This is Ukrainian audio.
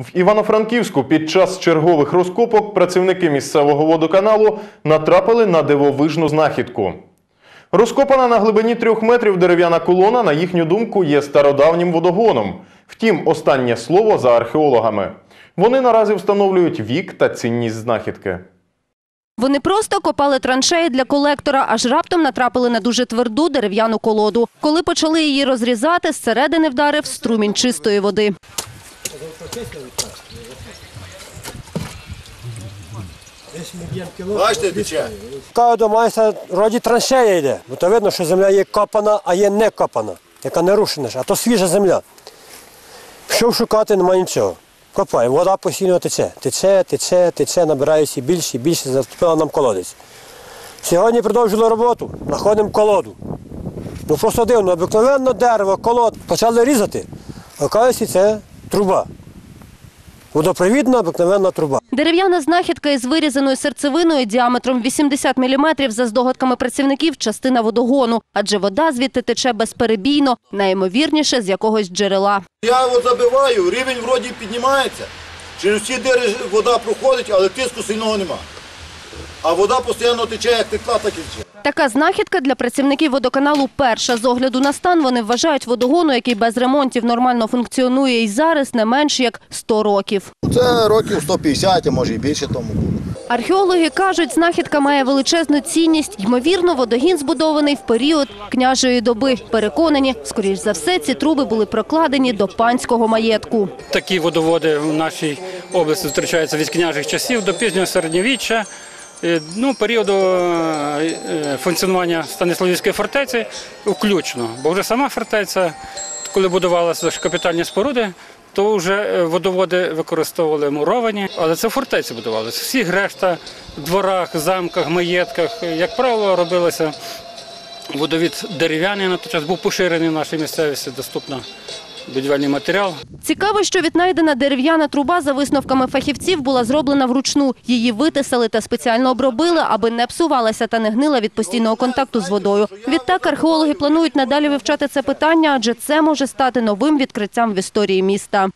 В Івано-Франківську під час чергових розкопок працівники місцевого водоканалу натрапили на дивовижну знахідку. Розкопана на глибині трьох метрів дерев'яна колона, на їхню думку, є стародавнім водогоном. Втім, останнє слово за археологами. Вони наразі встановлюють вік та цінність знахідки. Вони просто копали траншеї для колектора, аж раптом натрапили на дуже тверду дерев'яну колоду. Коли почали її розрізати, зсередини вдарив струмінь чистої води. Бачите, тече. Майстра, роді траншея йде, бо то видно, що земля є копана, а є не копана, яка не рушена, а то свіжа земля. Пішов шукати, немає нічого. Копаємо, вода постійно тече, тече, тече, тече, набирається більше і більше, заступила нам колодець. Сьогодні продовжили роботу, знаходимо колоду. Ну просто дивно, обикновенно дерево, колод. Почали різати. Оказується, це труба. Водопровідна обикновенна труба. Дерев'яна знахідка із вирізаною серцевиною діаметром 80 мм за здогадками працівників частина водогону, адже вода звідти тече безперебійно, найімовірніше з якогось джерела. Я його забиваю, рівень вроді піднімається. Через всі дири вода проходить, але тиску сильного нема. А вода постійно тече, як текла, так і тече. Така знахідка для працівників водоканалу перша. З огляду на стан вони вважають водогону, який без ремонтів нормально функціонує і зараз не менш як 100 років. Це років 150, а може і більше тому. Археологи кажуть, знахідка має величезну цінність. Ймовірно, водогін збудований в період княжої доби. Переконані, скоріш за все, ці труби були прокладені до панського маєтку. Такі водоводи в нашій області зустрічаються від княжих часів до пізнього середньовіччя, ну, періоду е, е, функціонування Станиславівської фортеці включно. Бо вже сама фортеця, коли будувалися капітальні споруди, то вже е, водоводи використовували муровані, але це фортеці будувалися. Всіх решта в дворах, замках, маєтках, е, як правило, робилося водовід дерев'яний на той час, був поширений в нашій місцевості, доступно будівельний матеріал. Цікаво, що віднайдена дерев'яна труба, за висновками фахівців, була зроблена вручну. Її витисали та спеціально обробили, аби не псувалася та не гнила від постійного контакту з водою. Відтак археологи планують надалі вивчати це питання, адже це може стати новим відкриттям в історії міста.